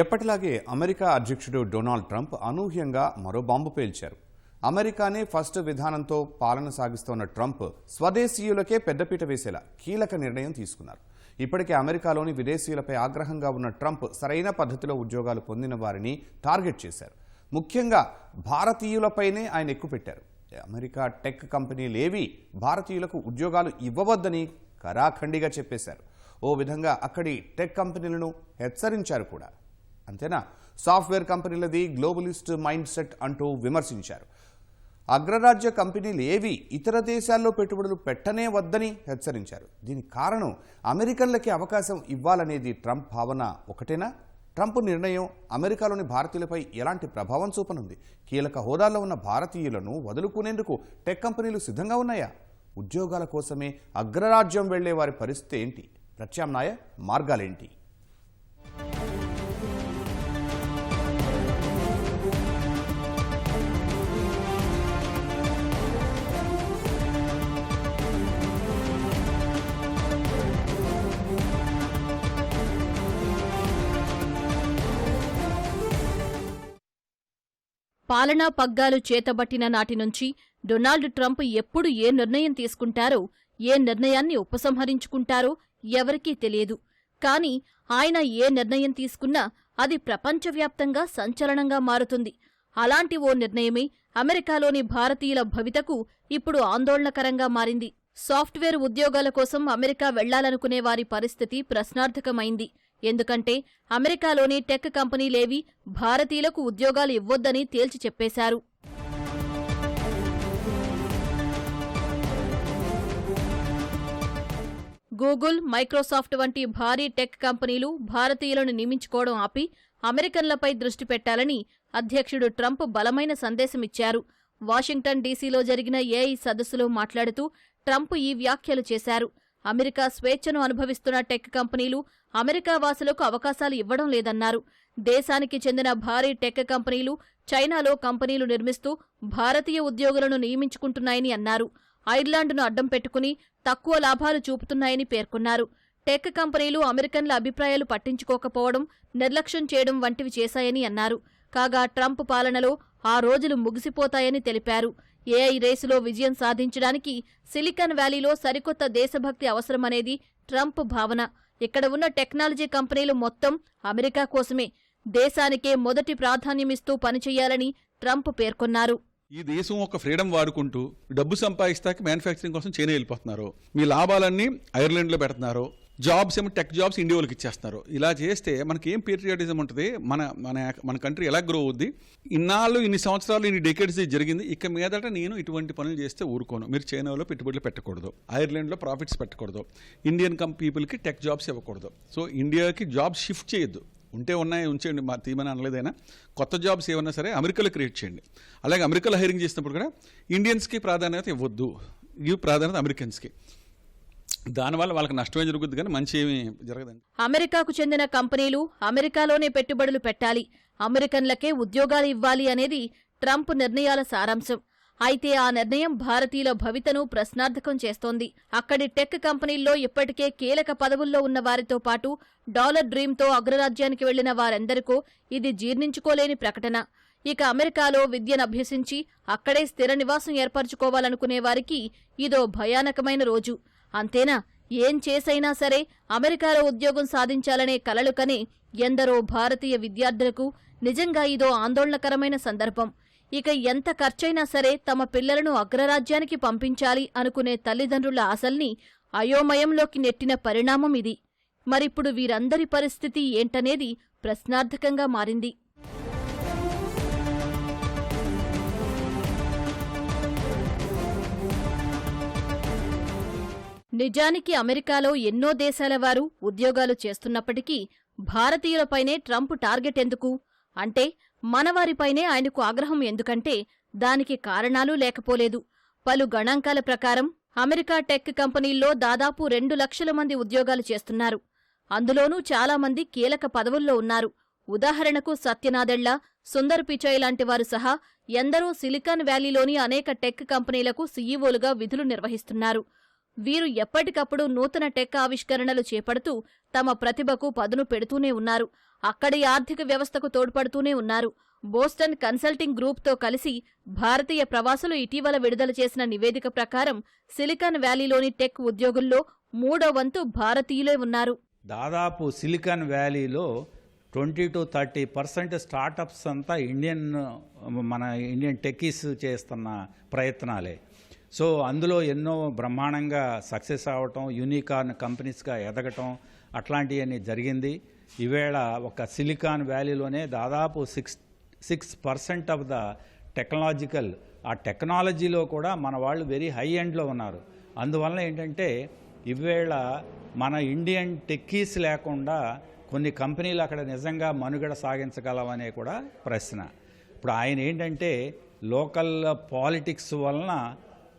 ఎప్పటిలాగే అమెరికా అధ్యక్షుడు Donald Trump అనూహ్యంగా మరో బాంబు పేల్చారు. అమెరికానే ఫస్ట్ విధానంతో పాలన సాగిస్తోన్న ట్రంప్ స్వదేశీయులకే పెద్దపీట వేసేలా కీలక నిర్ణయం తీసుకున్నారు. ఇప్పటికే అమెరికాలోని విదేశీయులపై ఆగ్రహంగా ఉన్న ట్రంప్ సరైన పద్ధతిలో ఉద్యోగాలు పొందిన వారిని టార్గెట్ చేశారు. ముఖ్యంగా భారతీయులపైనే ఆయన ఎక్కుపెట్టారు అమెరికా టెక్ కంపెనీలేవి భారతీయులకు ఉద్యోగాలు ఇవ్వవద్దని కరాఖండిగా చెప్పేశారు. ఓ విధంగా అక్కడి టెక్ కంపెనీలను హెచ్చరించారు కూడా. అంతేనా? సాఫ్ట్వేర్ కంపెనీలది గ్లోబలిస్ట్ మైండ్ సెట్ అంటూ విమర్శించారు. అగ్రరాజ్య కంపెనీలు ఏవి ఇతర దేశాల్లో పెట్టుబడులు పెట్టనే వద్దని హెచ్చరించారు. దీనికి కారణం అమెరికన్లకి అవకాశం ఇవ్వాలనేది ట్రంప్ భావన ఒకటేనా? ట్రంప్ నిర్ణయం అమెరికాలోని భారతీయులపై ఎలాంటి ప్రభావం చూపనుంది? కీలక హోదాలో ఉన్న భారతీయులను వదులుకునేందుకు టెక్ కంపెనీలు సిద్ధంగా ఉన్నాయా? ఉద్యోగాల కోసమే అగ్రరాజ్యం వెళ్ళే వారి పరిస్థితి ఏంటి? ప్రత్యామ్నాయ మార్గాలేంటి? పాలనా పగ్గాలు చేతబట్టిన నాటి నుంచి డొనాల్డ్ ట్రంప్ ఎప్పుడు ఏ నిర్ణయం తీసుకుంటారో ఏ నిర్ణయాన్ని ఉపసంహరించుకుంటారో ఎవరికీ తెలియదు. కాని ఆయన ఏ నిర్ణయం తీసుకున్నా అది ప్రపంచవ్యాప్తంగా సంచలనంగా మారుతుంది. అలాంటి ఓ నిర్ణయమే అమెరికాలోని భారతీయుల భవితకు ఇప్పుడు ఆందోళనకరంగా మారింది. సాఫ్ట్వేర్ ఉద్యోగాల కోసం అమెరికా వెళ్ళాలనుకునే వారి పరిస్థితి ప్రశ్నార్థకమైంది. ఎందుకంటే అమెరికాలోని టెక్ కంపెనీలేవి భారతీయులకు ఉద్యోగాలు ఇవ్వొద్దని తేల్చి చెప్పేశారు. గూగుల్ మైక్రోసాఫ్ట్ వంటి భారీ టెక్ కంపెనీలు భారతీయులను నియమించుకోవడం ఆపి అమెరికన్లపై దృష్టి పెట్టాలని అధ్యక్షుడు ట్రంప్ బలమైన సందేశమిచ్చారు. వాషింగ్టన్ డీసీలో జరిగిన ఏఐ సదస్సులో మాట్లాడుతూ ట్రంప్ ఈ వ్యాఖ్యలు చేశారు. అమెరికా స్వేచ్ఛను అనుభవిస్తున్న టెక్ కంపెనీలు అమెరికా వాసులకు అవకాశాలు ఇవ్వడం లేదన్నారు. దేశానికి చెందిన భారీ టెక్ కంపెనీలు చైనాలో కంపెనీలు నిర్మిస్తూ భారతీయ ఉద్యోగులను నియమించుకుంటున్నాయని అన్నారు. ఐర్లాండ్ను అడ్డం పెట్టుకుని తక్కువ లాభాలు చూపుతున్నాయని పేర్కొన్నారు. టెక్ కంపెనీలు అమెరికన్ల అభిప్రాయాలు పట్టించుకోకపోవడం నిర్లక్ష్యం చేయడం వంటివి చేశాయని అన్నారు. కాగా ట్రంప్ పాలనలో ఆ రోజులు ముగిసిపోతాయని తెలిపారు. ఏఐ రేసులో విజయం సాధించడానికి సిలికాన్ వ్యాలీలో సరికొత్త దేశభక్తి అవసరమనేది ట్రంప్ భావన. ఇక్కడ ఉన్న టెక్నాలజీ కంపెనీలు మొత్తం అమెరికా కోసమే. దేశానికే మొదటి ప్రాధాన్యమిస్తూ పనిచేయాలని ట్రంప్ పేర్కొన్నారు. ఈ దేశం ఒక ఫ్రీడమ్ వాడుకుంటూ డబ్బు సంపాదిస్తాక మ్యానుఫ్యాక్చరింగ్ కోసం చైనా వెళ్ళిపోతున్నారు. మీ లాభాలన్నీ ఐర్లాండ్లో పెడుతున్నారు. జాబ్స్ ఏమో టెక్ జాబ్స్ ఇండియా వాళ్ళకి ఇచ్చేస్తున్నారు. ఇలా చేస్తే మనకి ఏం పేట్రియాటిజం ఉంటుంది? మన మన మన కంట్రీ ఎలా గ్రో అవుద్ది? ఇన్నాళ్ళు ఇన్ని సంవత్సరాలు ఇన్ని డెకేడ్స్ జరిగింది. ఇక మీదట నేను ఇటువంటి పనులు చేస్తే ఊరుకోను. మీరు చైనాలో పెట్టుబడులు పెట్టకూడదు. ఐర్లాండ్లో ప్రాఫిట్స్ పెట్టకూడదు. ఇండియన్ కం పీపుల్కి టెక్ జాబ్స్ ఇవ్వకూడదు. సో ఇండియాకి జాబ్స్ షిఫ్ట్ చేయొద్దు. ఉంటే ఉన్నాయి ఉంచేయండి. మా తీమని అనలేదైనా కొత్త జాబ్స్ ఏమన్నా సరే అమెరికాలో క్రియేట్ చేయండి. అలాగే అమెరికాలో హైరింగ్ చేసినప్పుడు కూడా ఇండియన్స్కి ప్రాధాన్యత ఇవ్వద్దు. ఇవి ప్రాధాన్యత అమెరికన్స్కి దానివల్ల వాళ్ళకి నష్టమే జరుగుద్ది కానీ మంచి ఏమి జరగదండి. అమెరికాకు చెందిన కంపెనీలు అమెరికాలోనే పెట్టుబడులు పెట్టాలి. అమెరికన్లకే ఉద్యోగాలు ఇవ్వాలి అనేది ట్రంప్ నిర్ణయాల సారాంశం. అయితే ఆ నిర్ణయం భారతీయుల భవితను ప్రశ్నార్థకం చేస్తోంది. అక్కడి టెక్ కంపెనీల్లో ఇప్పటికే కీలక పదవుల్లో ఉన్న వారితో పాటు డాలర్ డ్రీమ్తో అగ్రరాజ్యానికి వెళ్ళిన వారందరికో ఇది జీర్ణించుకోలేని ప్రకటన. ఇక అమెరికాలో విద్యను అభ్యసించి అక్కడే స్థిర నివాసం ఏర్పరచుకోవాలనుకునే వారికి ఇదో భయానకమైన రోజు. అంతేనా? ఏం చేసైనా సరే అమెరికాలో ఉద్యోగం సాధించాలనే కలలుకనే ఎందరో భారతీయ విద్యార్థులకు నిజంగా ఇదో ఆందోళనకరమైన సందర్భం. ఇక ఎంత ఖర్చైనా సరే తమ పిల్లలను అగ్రరాజ్యానికి పంపించాలి అనుకునే తల్లిదండ్రుల ఆశల్ని అయోమయంలోకి నెట్టిన పరిణామం ఇది. మరిప్పుడు వీరందరి పరిస్థితి ఏంటనేది ప్రశ్నార్థకంగా మారింది. నిజానికి అమెరికాలో ఎన్నో దేశాల వారు ఉద్యోగాలు చేస్తున్నప్పటికీ భారతీయులపైనే ట్రంప్ టార్గెట్ ఎందుకు? అంటే మనవారిపైనే ఆయనకు ఆగ్రహం ఎందుకంటే దానికి కారణాలు లేకపోలేదు. పలు గణాంకాల ప్రకారం అమెరికా టెక్ కంపెనీల్లో దాదాపు రెండు లక్షల మంది ఉద్యోగాలు చేస్తున్నారు. అందులోనూ చాలా మంది కీలక పదవుల్లో ఉన్నారు. ఉదాహరణకు సత్యనాదెళ్ళ సుందర్ పిచాయ్ లాంటి వారు సహా ఎందరో సిలికాన్ వ్యాలీలోని అనేక టెక్ కంపెనీలకు సీఈఓలుగా విధులు నిర్వహిస్తున్నారు. వీరు ఎప్పటికప్పుడు నూతన టెక్ ఆవిష్కరణలు చేపడుతూ తమ ప్రతిభకు పదును పెడుతూనే ఉన్నారు. అక్కడి ఆర్థిక వ్యవస్థకు తోడ్పడుతూనే ఉన్నారు. బోస్టన్ కన్సల్టింగ్ గ్రూప్తో కలిసి భారతీయ ప్రవాసులు ఇటీవల విడుదల చేసిన నివేదిక ప్రకారం సిలికాన్ వ్యాలీలోని టెక్ ఉద్యోగుల్లో మూడో వంతు భారతీయులే ఉన్నారు. దాదాపు సిలికాన్ వ్యాలీలో twenty to thirty percent startups అంతా ఇండియన్ మన ఇండియన్ టెక్కీస్ చేస్తున్న ప్రయత్నాలే. సో అందులో ఎన్నో బ్రహ్మాండంగా సక్సెస్ అవ్వటం యూనికార్న్ కంపెనీస్గా ఎదగటం అట్లాంటివన్నీ జరిగింది. ఈవేళ ఒక సిలికాన్ వ్యాలీలోనే దాదాపు six six percent of the technological ఆ టెక్నాలజీలో కూడా మన వాళ్ళు వెరీ హై ఎండ్లో ఉన్నారు. అందువలన ఏంటంటే ఇవేళ మన ఇండియన్ టెక్కీస్ లేకుండా కొన్ని కంపెనీలు అక్కడ నిజంగా మనుగడ సాగించగలవనే కూడా ప్రశ్న. ఇప్పుడు ఆయన ఏంటంటే లోకల్ పాలిటిక్స్ వలన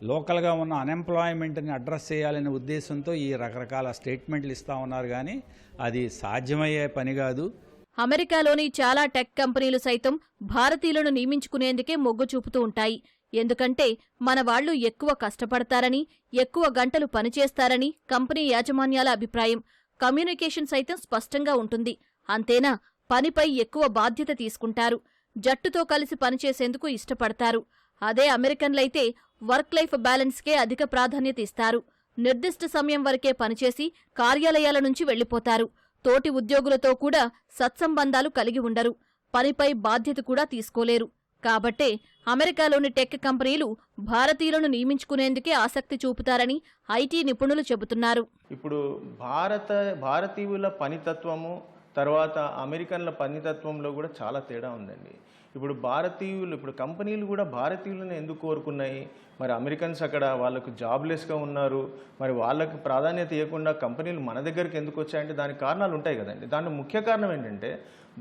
లోకల్గా ఉన్న అన్ఎంప్లాయ్మెంట్ని అడ్రస్ చేయాలనే ఉద్దేశంతో ఈ రకరకాల స్టేట్మెంట్లు ఇస్తూ ఉన్నారు కానీ అది సాధ్యమయ్యే పని కాదు. అమెరికాలోని చాలా టెక్ కంపెనీలు సైతం భారతీయులను నియమించుకునేందుకే మొగ్గు చూపుతూ ఉంటాయి. ఎందుకంటే మన వాళ్ళు ఎక్కువ కష్టపడతారని ఎక్కువ గంటలు పనిచేస్తారని కంపెనీ యాజమాన్యాల అభిప్రాయం. కమ్యూనికేషన్ సైతం స్పష్టంగా ఉంటుంది. అంతేనా? పనిపై ఎక్కువ బాధ్యత తీసుకుంటారు. జట్టుతో కలిసి పనిచేసేందుకు ఇష్టపడతారు. అదే అమెరికన్లైతే వర్క్ లైఫ్ బ్యాలెన్స్కే అధిక ప్రాధాన్యత ఇస్తారు. నిర్దిష్ట సమయం వరకే పనిచేసి కార్యాలయాల నుంచి వెళ్ళిపోతారు తోటి ఉద్యోగులతో కూడా సత్సంబంధాలు కలిగి ఉండరు. పనిపై బాధ్యత కూడా తీసుకోలేరు. కాబట్టే అమెరికాలోని టెక్ కంపెనీలు భారతీయులను నియమించుకునేందుకే ఆసక్తి చూపుతారని ఐటీ నిపుణులు చెబుతున్నారు. ఇప్పుడు భారత భారతీయుల పనితత్వము తర్వాత అమెరికన్ల పనితత్వంలో కూడా చాలా తేడా ఉందండి. ఇప్పుడు భారతీయులు ఇప్పుడు కంపెనీలు కూడా భారతీయులను ఎందుకు కోరుకున్నాయి? మరి అమెరికన్స్ అక్కడ వాళ్ళకు జాబ్లెస్గా ఉన్నారు. మరి వాళ్ళకు ప్రాధాన్యత ఇవ్వకుండా కంపెనీలు మన దగ్గరికి ఎందుకు వచ్చాయంటే దానికి కారణాలు ఉంటాయి కదండి. దాని ముఖ్య కారణం ఏంటంటే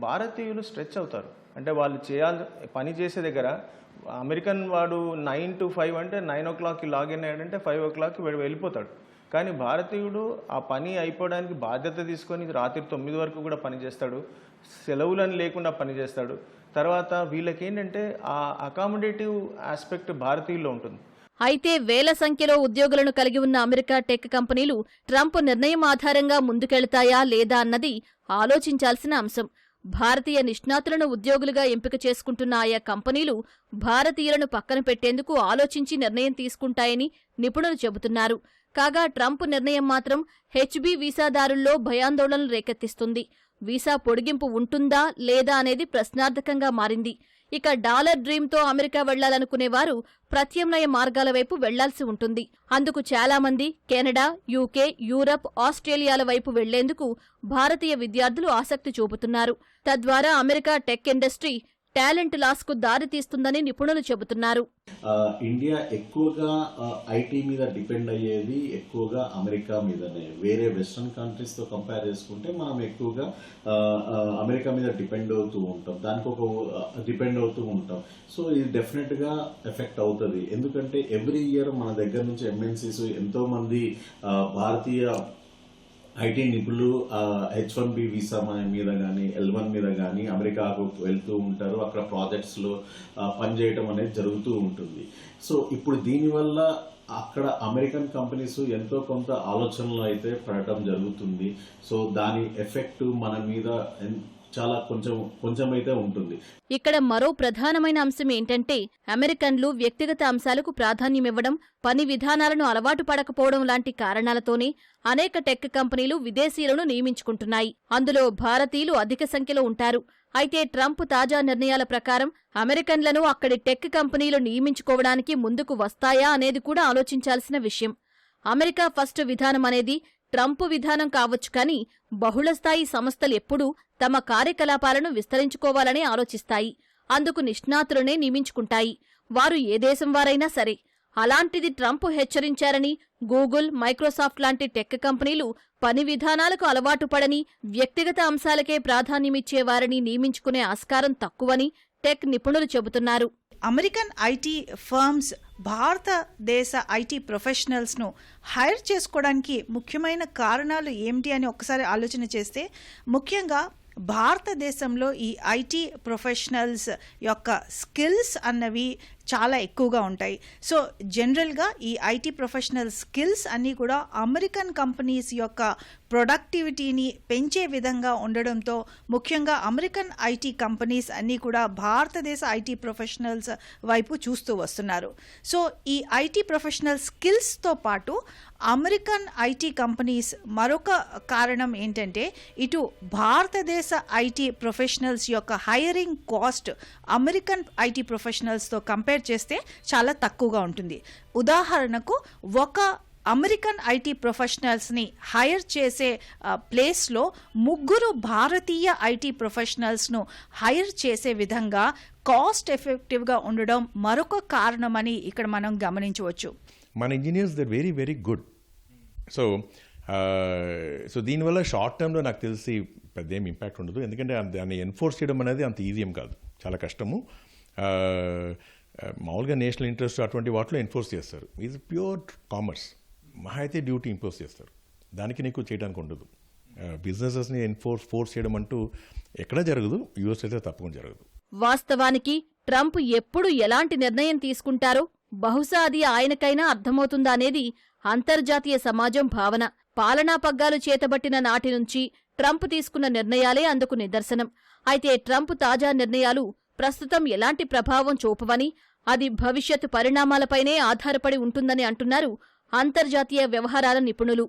భారతీయులు స్ట్రెచ్ అవుతారు. అంటే వాళ్ళు చేయాలి పని చేసే దగ్గర అమెరికన్ వాడు నైన్ టు ఫైవ్ అంటే నైన్ ఓ క్లాక్కి లాగిన్ అయ్యాడంటే ఫైవ్ ఓ క్లాక్కి వెళ్ళిపోతాడు. కానీ భారతీయుడు ఆ పని అయిపోవడానికి బాధ్యత తీసుకొని రాత్రి తొమ్మిది వరకు కూడా పనిచేస్తాడు సెలవులని లేకుండా పనిచేస్తాడు తర్వాత వీళ్ళకి ఏంటంటే ఆ అకామిడేటివ్ ఆస్పెక్ట్ భారతీయుల్లో ఉంటుంది. అయితే వేల సంఖ్యలో ఉద్యోగులను కలిగి ఉన్న అమెరికా టెక్ కంపెనీలు ట్రంప్ నిర్ణయం ఆధారంగా ముందుకెళ్తాయా లేదా అన్నది ఆలోచించాల్సిన అంశం. భారతీయ నిష్ణాతులను ఉద్యోగులుగా ఎంపిక చేసుకుంటున్న ఆయా కంపెనీలు భారతీయులను పక్కన పెట్టేందుకు ఆలోచించి నిర్ణయం తీసుకుంటాయని నిపుణులు చెబుతున్నారు. కాగా ట్రంప్ నిర్ణయం మాత్రం హెచ్బీ వీసాదారుల్లో భయాందోళనలు రేకెత్తిస్తుంది. వీసా పొడిగింపు ఉంటుందా లేదా అనేది ప్రశ్నార్థకంగా మారింది. ఇక డాలర్ డ్రీమ్తో అమెరికా వెళ్ళాలనుకునేవారు ప్రత్యామ్నాయ మార్గాల వైపు వెళ్ళాల్సి ఉంటుంది. అందుకు చాలామంది కెనడా యూకే యూరప్ ఆస్ట్రేలియాల వైపు వెళ్ళేందుకు భారతీయ విద్యార్థులు ఆసక్తి చూపుతున్నారు. తద్వారా అమెరికా టెక్ ఇండస్ట్రీ టాలెంట్ లాస్కు దారితీస్తుందని నిపుణులు చెబుతున్నారు. ఇండియా ఎక్కువగా ఐటీ మీద డిపెండ్ అయ్యేది ఎక్కువగా అమెరికా మీదనే. వేరే వెస్ట్రన్ కంట్రీస్తో కంపేర్ చేసుకుంటే మనం ఎక్కువగా అమెరికా మీద డిపెండ్ అవుతూ ఉంటాం. దానికి ఒక డిపెండ్ అవుతూ ఉంటాం. సో ఇది డెఫినెట్గా ఎఫెక్ట్ అవుతుంది. ఎందుకంటే ఎవ్రీ ఇయర్ మన దగ్గర నుంచి ఎంఎన్సీస్ ఎంతో మంది భారతీయ ఐటీ నిపుణులు హెచ్ వన్ బి వీసా మన- మీద కానీ ఎల్ వన్ మీద కానీ అమెరికాకు వెళ్తూ ఉంటారు. అక్కడ ప్రాజెక్ట్స్లో పనిచేయటం అనేది జరుగుతూ ఉంటుంది. సో ఇప్పుడు దీనివల్ల అక్కడ అమెరికన్ కంపెనీస్ ఎంతో కొంత ఆలోచనలు అయితే పడటం జరుగుతుంది. సో దాని ఎఫెక్ట్ మన మీద ఎన్- చాలా కొంచెం కొంచెం అయితే ఉంటుంది. ఇక్కడ మరో ప్రధానమైన అంశం ఏంటంటే అమెరికన్లు వ్యక్తిగత అంశాలకు ప్రాధాన్యమివ్వడం పని విధానాలను అలవాటు పడకపోవడం లాంటి కారణాలతోనే అనేక టెక్ కంపెనీలు విదేశీయులను నియమించుకుంటున్నాయి. అందులో భారతీయులు అధిక సంఖ్యలో ఉంటారు. అయితే ట్రంప్ తాజా నిర్ణయాల ప్రకారం అమెరికన్లను అక్కడి టెక్ కంపెనీలు నియమించుకోవడానికి ముందుకు వస్తాయా అనేది కూడా ఆలోచించాల్సిన విషయం. అమెరికా ఫస్ట్ విధానం అనేది ట్రంప్ విధానం కావచ్చు కానీ బహుళస్థాయి సంస్థలు ఎప్పుడూ తమ కార్యకలాపాలను విస్తరించుకోవాలని ఆలోచిస్తాయి. అందుకు నిష్ణాతులనే నియమించుకుంటాయి. వారు ఏ దేశం వారైనా సరే అలాంటిది ట్రంప్ హెచ్చరించారని గూగుల్ మైక్రోసాఫ్ట్ లాంటి టెక్ కంపెనీలు పని విధానాలకు అలవాటు పడని వ్యక్తిగత అంశాలకే ప్రాధాన్యమిచ్చేవారిని నియమించుకునే ఆస్కారం తక్కువని టెక్ నిపుణులు చెబుతున్నారు. అమెరికన్ ఐటీ ఫర్మ్స్ భారతదేశ ఐటీ ప్రొఫెషనల్స్ను హైర్ చేసుకోవడానికి ముఖ్యమైన కారణాలు ఏమిటి అని ఒకసారి ఆలోచన చేస్తే ముఖ్యంగా భారతదేశంలో ఈ ఐటీ ప్రొఫెషనల్స్ యొక్క స్కిల్స్ అన్నవి చాలా ఎక్కువగా ఉంటాయి. సో జనరల్గా ఈ ఐటీ ప్రొఫెషనల్ స్కిల్స్ అన్నీ కూడా అమెరికన్ కంపెనీస్ యొక్క ప్రొడక్టివిటీని పెంచే విధంగా ఉండడంతో ముఖ్యంగా అమెరికన్ ఐటీ కంపెనీస్ అన్నీ కూడా భారతదేశ ఐటీ ప్రొఫెషనల్స్ వైపు చూస్తూ వస్తున్నారు. సో ఈ ఐటీ ప్రొఫెషనల్ స్కిల్స్తో పాటు అమెరికన్ ఐటీ కంపెనీస్ మరొక కారణం ఏంటంటే ఇటు భారతదేశ ఐటీ ప్రొఫెషనల్స్ యొక్క హైరింగ్ కాస్ట్ అమెరికన్ ఐటీ ప్రొఫెషనల్స్తో కంపేర్ చేస్తే చాలా తక్కువగా ఉంటుంది. ఉదాహరణకు ఒక అమెరికన్ ఐటీ ప్రొఫెషనల్స్ని హైర్ చేసే ప్లేస్లో ముగ్గురు భారతీయ ఐటీ ప్రొఫెషనల్స్ను హైర్ చేసే విధంగా కాస్ట్ ఎఫెక్టివ్గా ఉండడం మరొక కారణమని ఇక్కడ మనం గమనించవచ్చు. మన engineers they're very very good. So so దీనివల్ల షార్ట్ టర్మ్లో నాకు తెలిసి పెద్ద ఏం ఇంపాక్ట్ ఉండదు. ఎందుకంటే దాన్ని ఎన్ఫోర్స్ చేయడం అనేది అంత ఈజీ ఏం కాదు. చాలా కష్టము. Uh, మామూలుగా నేషనల్ ఇంట్రెస్ట్ అటువంటి వాటిలో ఎన్ఫోర్స్ చేస్తారు. ఇది ప్యూర్ కామర్స్ మహా అయితే డ్యూటీ ఇంపోజ్ చేస్తారు. దానికి నీకు చేయడానికి ఉండదు. బిజినెసెస్ని ఎన్ఫోర్స్ ఫోర్స్ చేయడం అంటూ ఎక్కడ జరగదు. యూఎస్ అయితే తప్పకుండా జరగదు. వాస్తవానికి ట్రంప్ ఎప్పుడు ఎలాంటి నిర్ణయం తీసుకుంటారో బహుశా అది ఆయనకైనా అర్థమవుతుందా అనేది అంతర్జాతీయ సమాజం భావన. పాలనా పగ్గాలు చేతబట్టిన నాటి నుంచి ట్రంప్ తీసుకున్న నిర్ణయాలే అందుకు నిదర్శనం. అయితే ట్రంప్ తాజా నిర్ణయాలు ప్రస్తుతం ఎలాంటి ప్రభావం చూపవని అది భవిష్యత్తు పరిణామాలపైనే ఆధారపడి ఉంటుందని అంటున్నారు అంతర్జాతీయ వ్యవహారాల నిపుణులు.